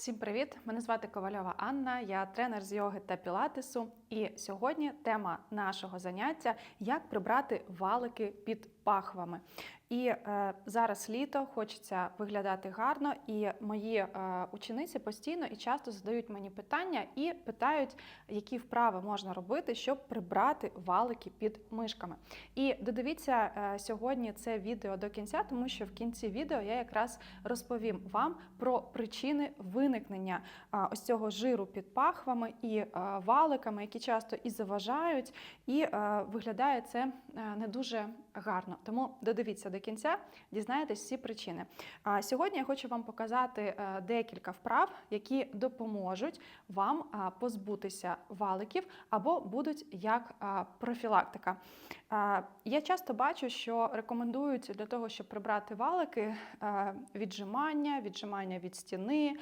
Всім привіт! Мене звати Ковальова Анна, я тренер з йоги та пілатесу. І сьогодні тема нашого заняття як прибрати валики під пахвами. І е, зараз літо хочеться виглядати гарно, і мої е, учениці постійно і часто задають мені питання і питають, які вправи можна робити, щоб прибрати валики під мишками. І додивіться е, сьогодні це відео до кінця, тому що в кінці відео я якраз розповім вам про причини виникнення а, ось цього жиру під пахвами і а, валиками, які часто і заважають, і а, виглядає це не дуже гарно. Тому додивіться до кінця, дізнаєтесь всі причини. А сьогодні я хочу вам показати декілька вправ, які допоможуть вам позбутися валиків або будуть як профілактика. Я часто бачу, що рекомендують для того, щоб прибрати валики, віджимання, віджимання від стіни,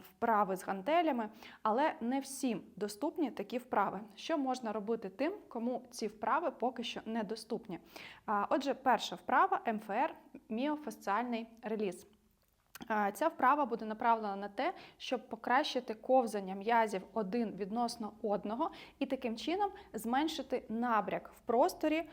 вправи з гантелями, але не всім доступні такі вправи. Що можна робити тим, кому ці вправи поки що недоступні? Отже, перша вправа МФР міофасціальний реліз. Ця вправа буде направлена на те, щоб покращити ковзання м'язів один відносно одного і таким чином зменшити набряк в просторі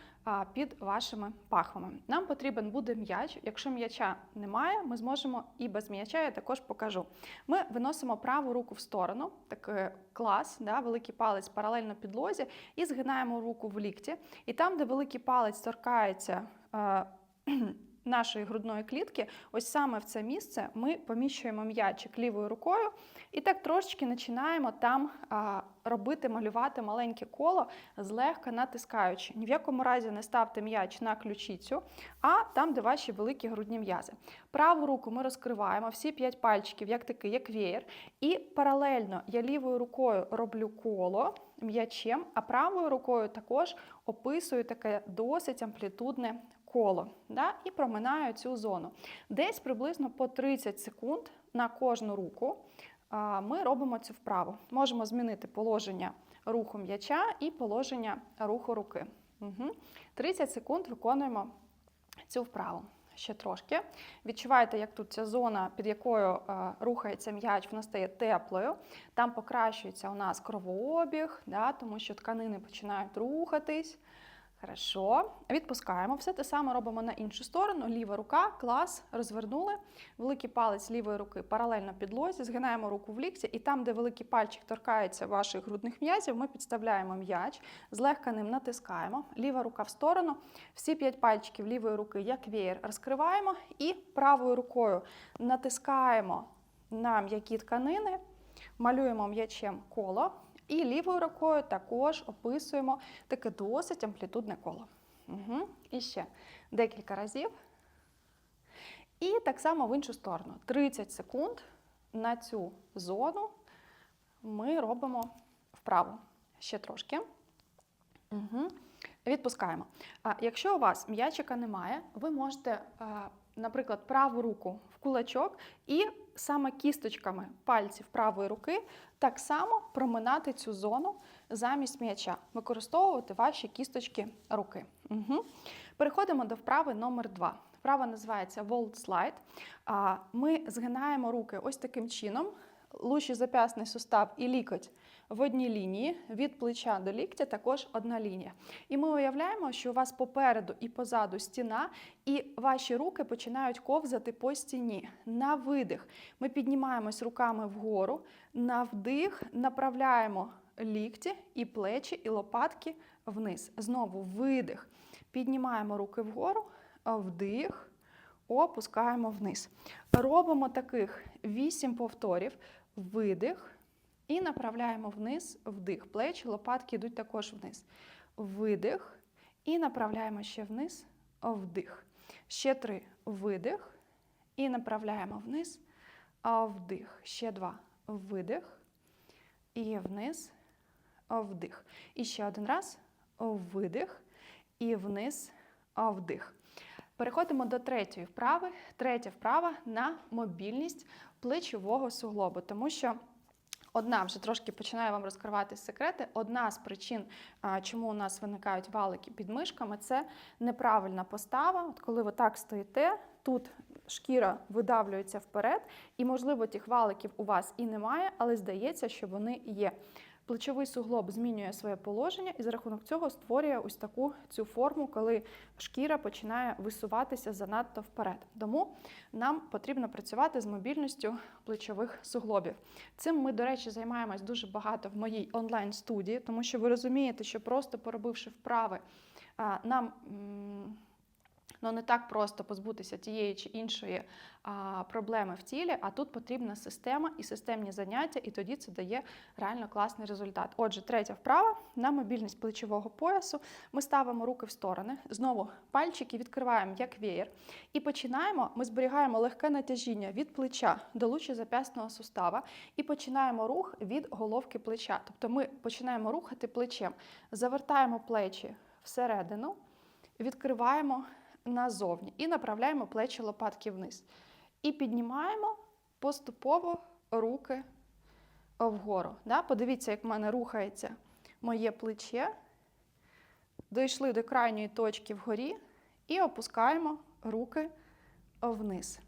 під вашими пахвами. Нам потрібен буде м'яч. Якщо м'яча немає, ми зможемо і без м'яча я також покажу. Ми виносимо праву руку в сторону, такий клас, да, великий палець паралельно підлозі, і згинаємо руку в лікті. І там, де великий палець торкається. нашої грудної клітки, ось саме в це місце ми поміщуємо м'ячик лівою рукою і так трошечки починаємо там робити, малювати маленьке коло, злегка натискаючи. Ні в якому разі не ставте м'яч на ключицю, а там, де ваші великі грудні м'язи. Праву руку ми розкриваємо, всі п'ять пальчиків, як такий, як веєр. І паралельно я лівою рукою роблю коло м'ячем, а правою рукою також описую таке досить амплітудне коло да, і проминаю цю зону. Десь приблизно по 30 секунд на кожну руку ми робимо цю вправу. Можемо змінити положення руху м'яча і положення руху руки. Угу. 30 секунд виконуємо цю вправу. Ще трошки. Відчуваєте, як тут ця зона, під якою е, рухається м'яч, вона стає теплою. Там покращується у нас кровообіг, да, тому що тканини починають рухатись. Хорошо, відпускаємо. Все те саме робимо на іншу сторону. Ліва рука, клас, розвернули. Великий палець лівої руки паралельно підлозі, згинаємо руку в лікті, і там, де великий пальчик торкається ваших грудних м'язів, ми підставляємо м'яч, злегка ним натискаємо. Ліва рука в сторону. Всі п'ять пальчиків лівої руки, як веєр, розкриваємо і правою рукою натискаємо на м'які тканини, малюємо м'ячем коло. І лівою рукою також описуємо таке досить амплітудне коло. Угу. І ще декілька разів. І так само в іншу сторону. 30 секунд на цю зону ми робимо вправо. Ще трошки. Угу. Відпускаємо. А якщо у вас м'ячика немає, ви можете, наприклад, праву руку в кулачок і саме кісточками пальців правої руки так само проминати цю зону замість м'яча, використовувати ваші кісточки руки. Угу. Переходимо до вправи номер 2 Вправа називається Volt Slide. Ми згинаємо руки ось таким чином. Лучший зап'ясний сустав і лікоть в одній лінії, від плеча до ліктя також одна лінія. І ми уявляємо, що у вас попереду і позаду стіна, і ваші руки починають ковзати по стіні. На видих ми піднімаємось руками вгору, на вдих направляємо лікті і плечі, і лопатки вниз. Знову видих. Піднімаємо руки вгору, вдих. Опускаємо вниз. Робимо таких 8 повторів, видих. І направляємо вниз, вдих. Плечі, лопатки йдуть також вниз. Видих. І направляємо ще вниз, вдих. Ще три. Видих. І направляємо вниз, вдих. Ще два. Видих. І вниз, вдих. І ще один раз. Видих. І вниз, вдих. Переходимо до третьої вправи. Третя вправа на мобільність плечового суглобу, тому що. Одна вже трошки починаю вам розкривати секрети. Одна з причин, чому у нас виникають валики під мишками, це неправильна постава. От коли ви так стоїте, тут шкіра видавлюється вперед, і, можливо, тих валиків у вас і немає, але здається, що вони є. Плечовий суглоб змінює своє положення і за рахунок цього створює ось таку цю форму, коли шкіра починає висуватися занадто вперед. Тому нам потрібно працювати з мобільністю плечових суглобів. Цим ми, до речі, займаємось дуже багато в моїй онлайн-студії, тому що ви розумієте, що просто поробивши вправи, нам. Ну, не так просто позбутися тієї чи іншої а, проблеми в тілі, а тут потрібна система і системні заняття, і тоді це дає реально класний результат. Отже, третя вправа на мобільність плечового поясу. Ми ставимо руки в сторони, знову пальчики відкриваємо як веєр. І починаємо. Ми зберігаємо легке натяжіння від плеча до лучезап'ясного сустава і починаємо рух від головки плеча. Тобто ми починаємо рухати плечем, завертаємо плечі всередину, відкриваємо назовні і направляємо плечі лопатки вниз. І піднімаємо поступово руки вгору. Да? Подивіться, як в мене рухається моє плече. Дійшли до крайньої точки вгорі і опускаємо руки вниз.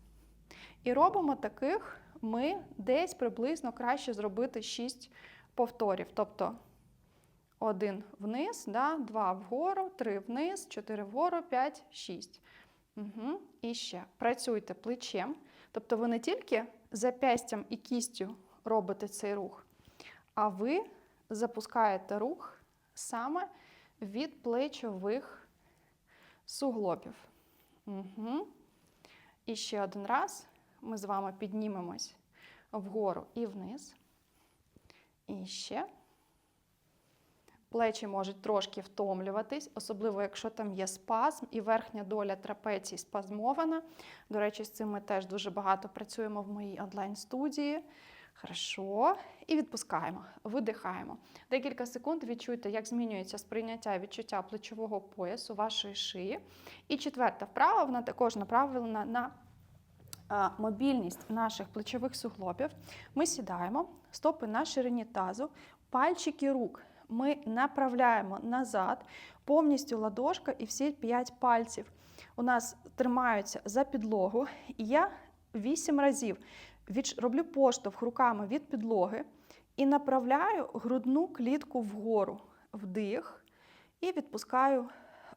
І робимо таких ми десь приблизно краще зробити 6 повторів. Тобто один вниз, да, два вгору, три вниз, чотири вгору, п'ять, шість. Угу. І ще працюйте плечем. Тобто ви не тільки запястям і кістю робите цей рух, а ви запускаєте рух саме від плечових суглобів. Угу. І ще один раз ми з вами піднімемось вгору і вниз. І ще. Плечі можуть трошки втомлюватись, особливо якщо там є спазм і верхня доля трапеції спазмована. До речі, з цим ми теж дуже багато працюємо в моїй онлайн-студії. Хорошо. І відпускаємо, видихаємо. Декілька секунд відчуйте, як змінюється сприйняття відчуття плечового поясу вашої шиї. І четверта вправа, вона також направлена на мобільність наших плечових суглобів. Ми сідаємо, стопи на ширині тазу, пальчики рук ми направляємо назад повністю ладошка і всі 5 пальців у нас тримаються за підлогу. І я 8 разів роблю поштовх руками від підлоги і направляю грудну клітку вгору, вдих, і відпускаю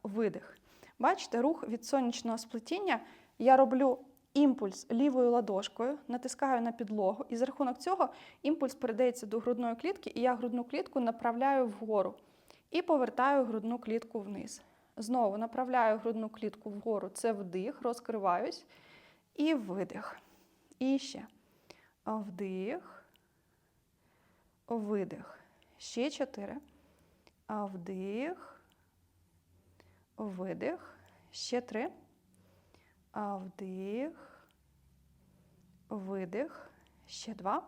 видих. Бачите, рух від сонячного сплетіння я роблю імпульс лівою ладошкою, натискаю на підлогу, і за рахунок цього імпульс передається до грудної клітки, і я грудну клітку направляю вгору і повертаю грудну клітку вниз. Знову направляю грудну клітку вгору, це вдих, розкриваюсь і видих. І ще вдих, видих. Ще чотири. Вдих, видих. Ще три. Вдих, видих. Ще два.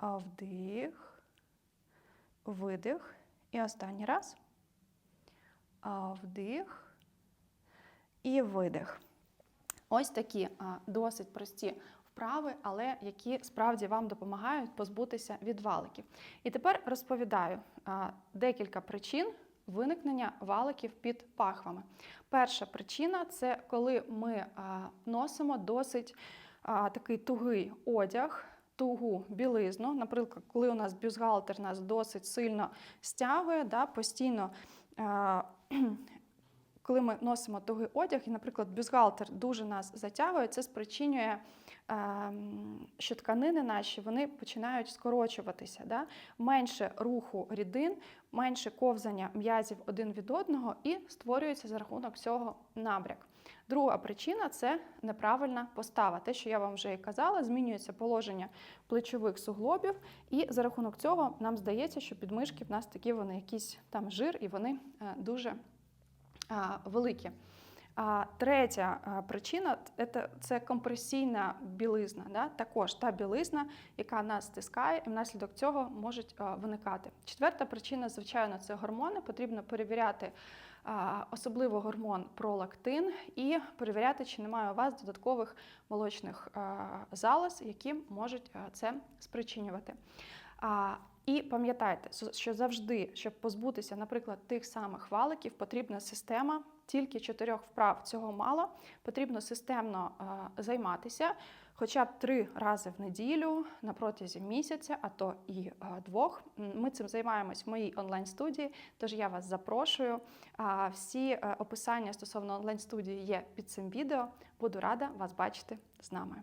Вдих, видих. І останній раз. А Вдих і видих. Ось такі досить прості вправи, але які справді вам допомагають позбутися від валиків. І тепер розповідаю декілька причин виникнення валиків під пахвами. Перша причина це коли ми носимо досить такий тугий одяг. Тугу білизну, наприклад, коли у нас бюстгальтер нас досить сильно стягує, да, постійно, коли ми носимо тугий одяг, і, наприклад, бюстгальтер дуже нас затягує, це спричинює що тканини наші вони починають скорочуватися. Да? Менше руху рідин, менше ковзання м'язів один від одного і створюється за рахунок цього набряк. Друга причина це неправильна постава. Те, що я вам вже і казала, змінюється положення плечових суглобів, і за рахунок цього нам здається, що підмишки в нас такі вони якісь там жир і вони е, дуже великі. А третя причина це компресійна білизна. Да? Також та білизна, яка нас стискає, і внаслідок цього можуть виникати. Четверта причина, звичайно, це гормони. Потрібно перевіряти особливо гормон пролактин і перевіряти, чи немає у вас додаткових молочних залоз, які можуть це спричинювати. І пам'ятайте, що завжди, щоб позбутися, наприклад, тих самих валиків, потрібна система тільки чотирьох вправ цього мало. Потрібно системно е, займатися хоча б три рази в неділю на протязі місяця, а то і е, двох. Ми цим займаємось в моїй онлайн-студії, тож я вас запрошую. Всі е, описання стосовно онлайн-студії є під цим відео. Буду рада вас бачити з нами.